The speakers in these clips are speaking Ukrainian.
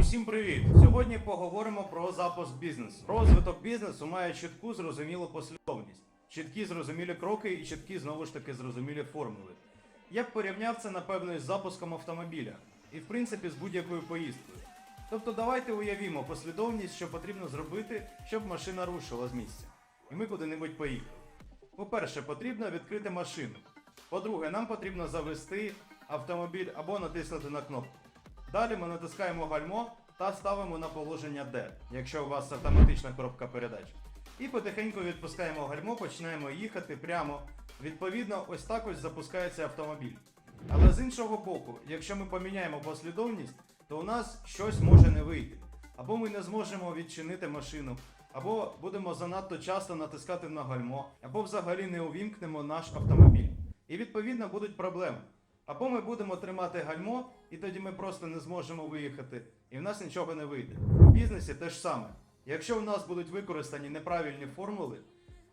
Усім привіт! Сьогодні поговоримо про запуск бізнесу. Розвиток бізнесу має чітку зрозумілу послідовність, чіткі зрозумілі кроки і чіткі знову ж таки зрозумілі формули. Я б порівняв це напевно із запуском автомобіля і в принципі з будь-якою поїздкою. Тобто давайте уявімо послідовність, що потрібно зробити, щоб машина рушила з місця. І ми куди-небудь поїхали. По-перше, потрібно відкрити машину. По-друге, нам потрібно завести автомобіль або натиснути на кнопку. Далі ми натискаємо гальмо та ставимо на положення D, якщо у вас автоматична коробка передач. І потихеньку відпускаємо гальмо, починаємо їхати прямо. Відповідно, ось так ось запускається автомобіль. Але з іншого боку, якщо ми поміняємо послідовність, то у нас щось може не вийти. Або ми не зможемо відчинити машину, або будемо занадто часто натискати на гальмо, або взагалі не увімкнемо наш автомобіль. І відповідно будуть проблеми. Або ми будемо тримати гальмо, і тоді ми просто не зможемо виїхати, і в нас нічого не вийде. У бізнесі те ж саме. Якщо в нас будуть використані неправильні формули,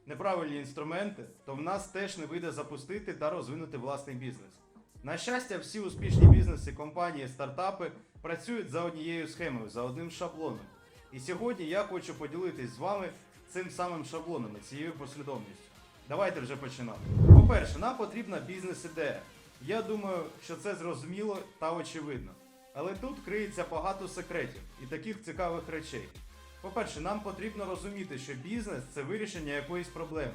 неправильні інструменти, то в нас теж не вийде запустити та розвинути власний бізнес. На щастя, всі успішні бізнеси, компанії, стартапи працюють за однією схемою, за одним шаблоном. І сьогодні я хочу поділитись з вами цим самим шаблоном, цією послідовністю. Давайте вже починати. По-перше, нам потрібна бізнес-ідея. Я думаю, що це зрозуміло та очевидно. Але тут криється багато секретів і таких цікавих речей. По-перше, нам потрібно розуміти, що бізнес це вирішення якоїсь проблеми.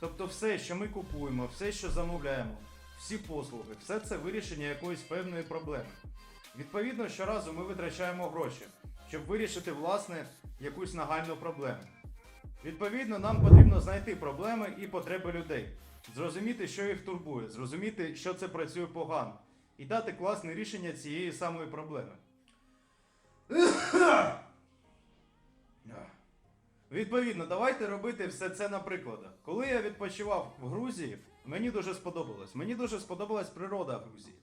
Тобто все, що ми купуємо, все, що замовляємо, всі послуги, все це вирішення якоїсь певної проблеми. Відповідно, щоразу ми витрачаємо гроші, щоб вирішити власне якусь нагальну проблему. Відповідно, нам потрібно знайти проблеми і потреби людей, зрозуміти, що їх турбує, зрозуміти, що це працює погано, і дати класне рішення цієї самої проблеми. Відповідно, давайте робити все це на прикладах. Коли я відпочивав в Грузії, мені дуже сподобалось. Мені дуже сподобалась природа Грузії.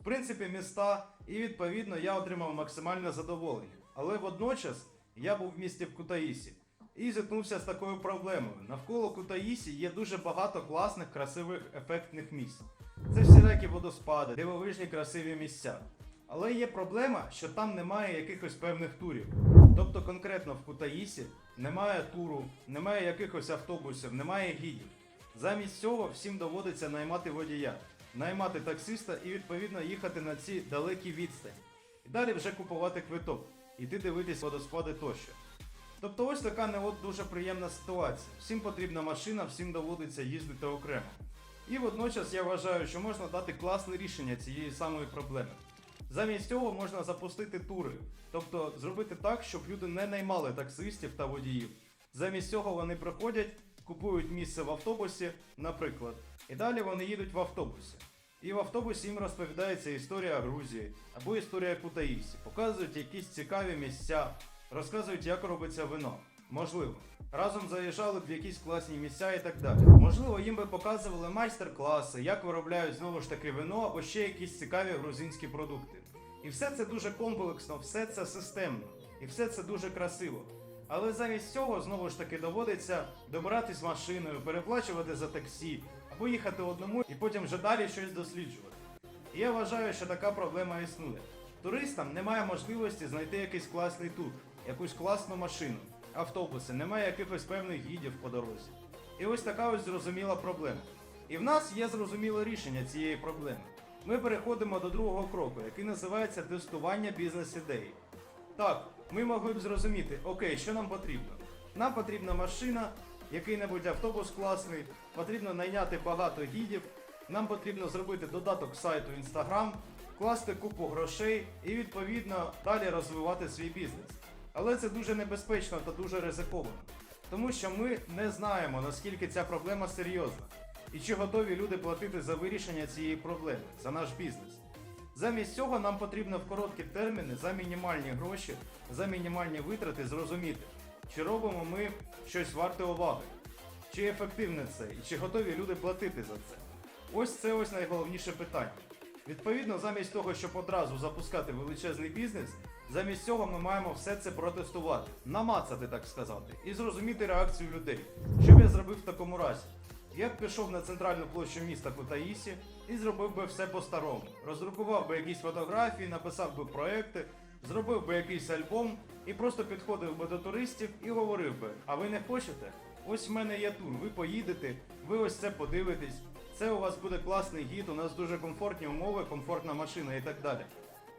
В принципі, міста, і відповідно я отримав максимальне задоволення. Але водночас я був в місті в Кутаїсі і зіткнувся з такою проблемою. Навколо Кутаїсі є дуже багато класних, красивих, ефектних місць. Це всілякі водоспади, дивовижні красиві місця. Але є проблема, що там немає якихось певних турів. Тобто конкретно в Кутаїсі немає туру, немає якихось автобусів, немає гідів. Замість цього всім доводиться наймати водія, наймати таксиста і відповідно їхати на ці далекі відстані. І далі вже купувати квиток, іти дивитись водоспади тощо. Тобто ось така не от дуже приємна ситуація. Всім потрібна машина, всім доводиться їздити окремо. І водночас я вважаю, що можна дати класне рішення цієї самої проблеми. Замість цього можна запустити тури, тобто зробити так, щоб люди не наймали таксистів та водіїв. Замість цього вони приходять, купують місце в автобусі, наприклад, і далі вони їдуть в автобусі. І в автобусі їм розповідається історія Грузії або історія Кутаїсі, показують якісь цікаві місця, розказують, як робиться вино. Можливо, разом заїжджали б в якісь класні місця і так далі. Можливо, їм би показували майстер-класи, як виробляють знову ж таки вино або ще якісь цікаві грузинські продукти. І все це дуже комплексно, все це системно, і все це дуже красиво. Але замість цього знову ж таки доводиться добиратись машиною, переплачувати за таксі, або їхати одному і потім вже далі щось досліджувати. І я вважаю, що така проблема існує. Туристам немає можливості знайти якийсь класний тур, якусь класну машину, автобуси, немає якихось певних гідів по дорозі. І ось така ось зрозуміла проблема. І в нас є зрозуміле рішення цієї проблеми. Ми переходимо до другого кроку, який називається тестування бізнес-ідеї. Так, ми могли б зрозуміти, окей, що нам потрібно. Нам потрібна машина, який-небудь автобус класний, потрібно найняти багато гідів, нам потрібно зробити додаток сайту Instagram, класти купу грошей і відповідно далі розвивати свій бізнес. Але це дуже небезпечно та дуже ризиковано, тому що ми не знаємо наскільки ця проблема серйозна і чи готові люди платити за вирішення цієї проблеми, за наш бізнес. Замість цього нам потрібно в короткі терміни за мінімальні гроші, за мінімальні витрати зрозуміти, чи робимо ми щось варте уваги, чи ефективне це, і чи готові люди платити за це. Ось це ось найголовніше питання. Відповідно, замість того, щоб одразу запускати величезний бізнес, замість цього ми маємо все це протестувати, намацати, так сказати, і зрозуміти реакцію людей. Що б я зробив в такому разі? Я б пішов на центральну площу міста Кутаїсі і зробив би все по-старому. Роздрукував би якісь фотографії, написав би проекти, зробив би якийсь альбом і просто підходив би до туристів і говорив би: А ви не хочете? Ось в мене є тур, ви поїдете, ви ось це подивитесь. Це у вас буде класний гід, у нас дуже комфортні умови, комфортна машина і так далі.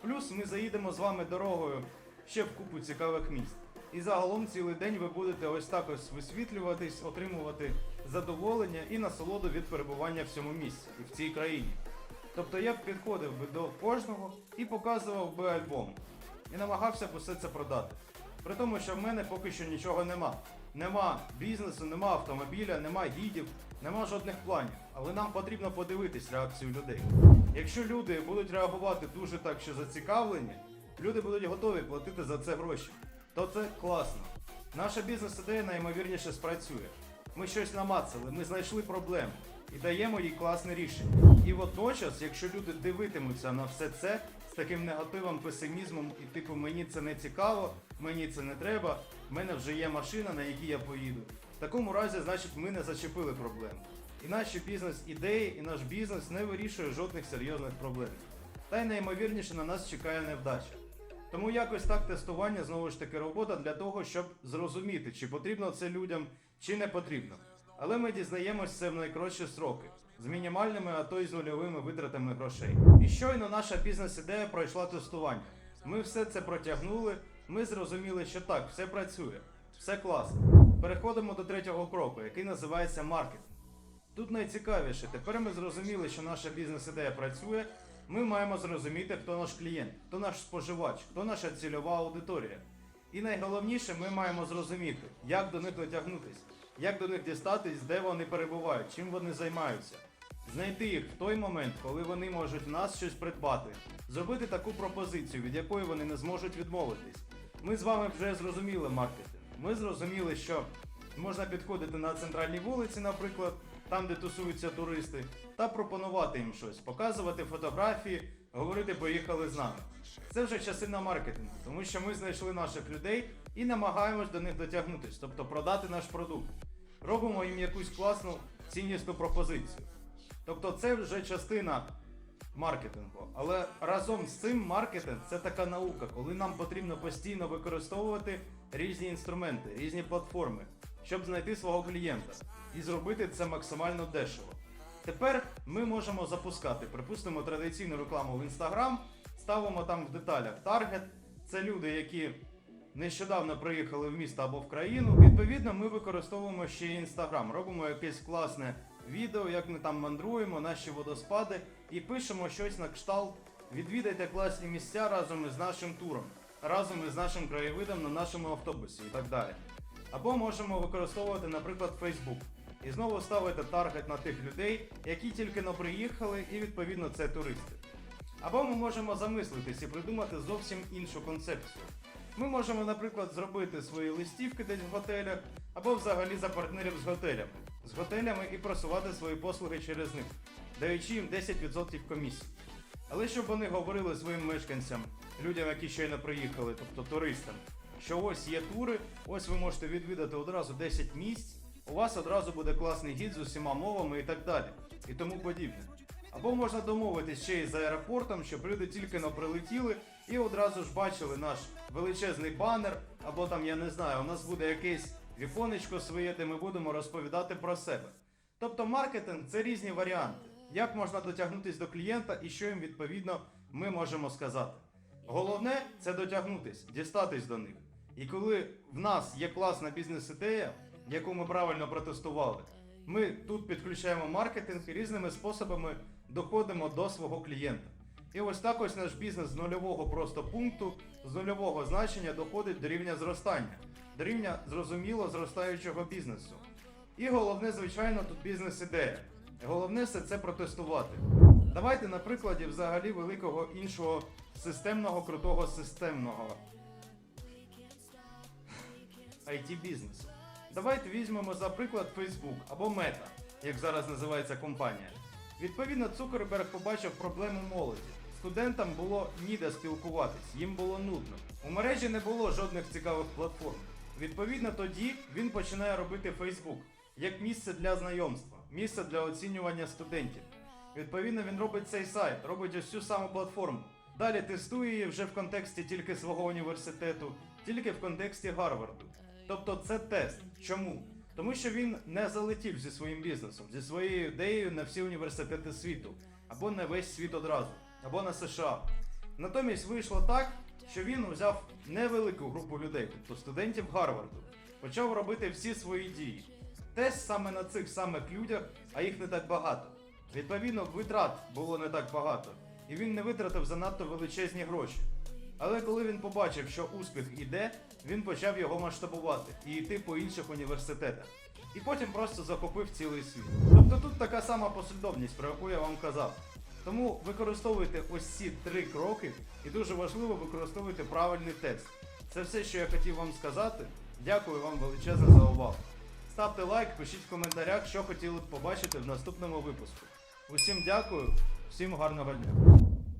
Плюс ми заїдемо з вами дорогою ще в купу цікавих місць. І загалом цілий день ви будете ось так ось висвітлюватись, отримувати задоволення і насолоду від перебування в цьому місці і в цій країні. Тобто я б підходив би до кожного і показував би альбом. І намагався б усе це продати. При тому, що в мене поки що нічого нема. Нема бізнесу, нема автомобіля, нема гідів, нема жодних планів. Але нам потрібно подивитись реакцію людей. Якщо люди будуть реагувати дуже так, що зацікавлені, люди будуть готові платити за це гроші, то це класно. Наша бізнес-ідея найімовірніше спрацює. Ми щось намацали, ми знайшли проблему і даємо їй класне рішення. І водночас, якщо люди дивитимуться на все це з таким негативом, песимізмом, і типу мені це не цікаво, мені це не треба, в мене вже є машина, на якій я поїду. В такому разі, значить, ми не зачепили проблему. І наші бізнес-ідеї, і наш бізнес не вирішує жодних серйозних проблем. Та й найімовірніше на нас чекає невдача. Тому якось так тестування знову ж таки робота для того, щоб зрозуміти, чи потрібно це людям, чи не потрібно. Але ми дізнаємось це в найкоротші сроки з мінімальними, а то й з нульовими витратами грошей. І щойно наша бізнес-ідея пройшла тестування. Ми все це протягнули, ми зрозуміли, що так, все працює, все класно. Переходимо до третього кроку, який називається маркетинг. Тут найцікавіше, тепер ми зрозуміли, що наша бізнес-ідея працює. Ми маємо зрозуміти, хто наш клієнт, хто наш споживач, хто наша цільова аудиторія. І найголовніше, ми маємо зрозуміти, як до них дотягнутися, як до них дістатись, де вони перебувають, чим вони займаються. Знайти їх в той момент, коли вони можуть в нас щось придбати, зробити таку пропозицію, від якої вони не зможуть відмовитись. Ми з вами вже зрозуміли маркетинг. Ми зрозуміли, що можна підходити на центральній вулиці, наприклад, там, де тусуються туристи, та пропонувати їм щось, показувати фотографії, говорити поїхали з нами. Це вже частина маркетингу, тому що ми знайшли наших людей і намагаємось до них дотягнутися, тобто продати наш продукт. Робимо їм якусь класну ціннісну пропозицію. Тобто це вже частина маркетингу. Але разом з цим маркетинг це така наука, коли нам потрібно постійно використовувати різні інструменти, різні платформи, щоб знайти свого клієнта і зробити це максимально дешево. Тепер ми можемо запускати, припустимо, традиційну рекламу в Instagram, ставимо там в деталях таргет. Це люди, які нещодавно приїхали в місто або в країну. Відповідно, ми використовуємо ще й Instagram, робимо якесь класне відео, як ми там мандруємо, наші водоспади, і пишемо щось на кшталт. Відвідайте класні місця разом із нашим туром, разом із нашим краєвидом на нашому автобусі і так далі. Або можемо використовувати, наприклад, Facebook. І знову ставити таргет на тих людей, які тільки но приїхали, і відповідно це туристи. Або ми можемо замислитись і придумати зовсім іншу концепцію. Ми можемо, наприклад, зробити свої листівки десь в готелях, або взагалі за партнерів з готелями, з готелями і просувати свої послуги через них, даючи їм 10% комісії. Але щоб вони говорили своїм мешканцям, людям, які щойно приїхали, тобто туристам, що ось є тури, ось ви можете відвідати одразу 10 місць, у вас одразу буде класний гід з усіма мовами і так далі, і тому подібне. Або можна домовитись ще й з аеропортом, щоб люди тільки но прилетіли і одразу ж бачили наш величезний банер, або там, я не знаю, у нас буде якесь віконечко своє, де ми будемо розповідати про себе. Тобто маркетинг це різні варіанти. Як можна дотягнутися до клієнта і що їм відповідно ми можемо сказати. Головне це дотягнутись, дістатись до них. І коли в нас є класна бізнес-ідея, яку ми правильно протестували, ми тут підключаємо маркетинг і різними способами доходимо до свого клієнта. І ось так ось наш бізнес з нульового просто пункту, з нульового значення доходить до рівня зростання, до рівня зрозуміло зростаючого бізнесу. І головне, звичайно, тут бізнес-ідея. Головне все це протестувати. Давайте на прикладі взагалі великого іншого системного, крутого системного IT бізнесу. Давайте візьмемо за приклад Facebook або Meta, як зараз називається компанія. Відповідно, Цукерберг побачив проблему молоді. Студентам було ніде спілкуватись, їм було нудно. У мережі не було жодних цікавих платформ. Відповідно, тоді він починає робити Facebook як місце для знайомства, місце для оцінювання студентів. Відповідно, він робить цей сайт, робить ось цю саму платформу. Далі тестує її вже в контексті тільки свого університету, тільки в контексті Гарварду. Тобто це тест. Чому? Тому що він не залетів зі своїм бізнесом, зі своєю ідеєю на всі університети світу, або на весь світ одразу, або на США. Натомість вийшло так, що він взяв невелику групу людей, тобто студентів Гарварду, почав робити всі свої дії. Тест саме на цих самих людях, а їх не так багато. Відповідно, витрат було не так багато, і він не витратив занадто величезні гроші. Але коли він побачив, що успіх іде, він почав його масштабувати і йти по інших університетах. І потім просто захопив цілий світ. Тобто тут така сама послідовність, про яку я вам казав. Тому використовуйте ось ці три кроки, і дуже важливо використовуйте правильний текст. Це все, що я хотів вам сказати. Дякую вам величезно за увагу. Ставте лайк, пишіть в коментарях, що хотіли б побачити в наступному випуску. Усім дякую, всім гарного дня.